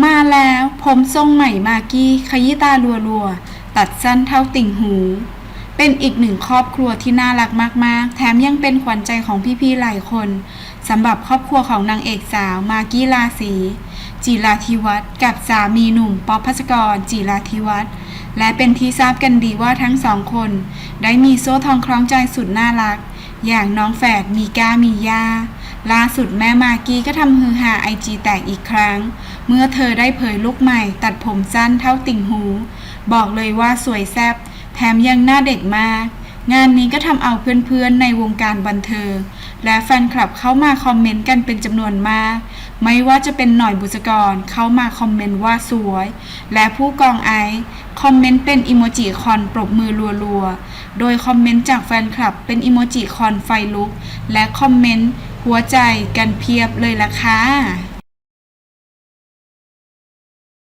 มาแล้วผมทรงใหม่มากี้ขยี้ตาลัวๆ ตัดสั้นเท่าติ่งหู เป็นอีกหนึ่งครอบครัวที่น่ารักมากๆ แถมยังเป็นขวัญใจของพี่ๆหลายคนสำหรับครอบครัวของนางเอกสาวมากี้ราศีจิราธิวัฒน์กับสามีหนุ่มป๊อปพัสกรจิราธิวัฒน์และเป็นที่ทราบกันดีว่าทั้งสองคน ได้มีโซ่ทองคล้องใจสุดน่ารัก อย่างน้องแฝดมีก้ามีย่า ล่าสุดแม่มากี้ก็ทำฮือฮาไอจีแตกอีกครั้ง เมื่อเธอได้เผยลุกใหม่ ตัดผมสั้นเท่าติ่งหู บอกเลยว่าสวยแซ่บแถมยังหน้าเด็กมาก งานนี้ก็ทำเอาเพื่อนๆในวงการบันเทิง และแฟนคลับเข้ามาคอมเมนต์กันเป็นจำนวนมาก ไม่ว่าจะเป็นหน่อยบุษกรเข้ามาคอมเมนต์ว่าสวย และผู้กองไอซ์คอมเมนต์เป็นอิโมจิคอนปรบมือรัวๆ โดยคอมเมนต์จากแฟนคลับเป็นอิโมจิคอนไฟลุก และคอมเมนต์ หัวใจกันเพียบเลยล่ะค่ะ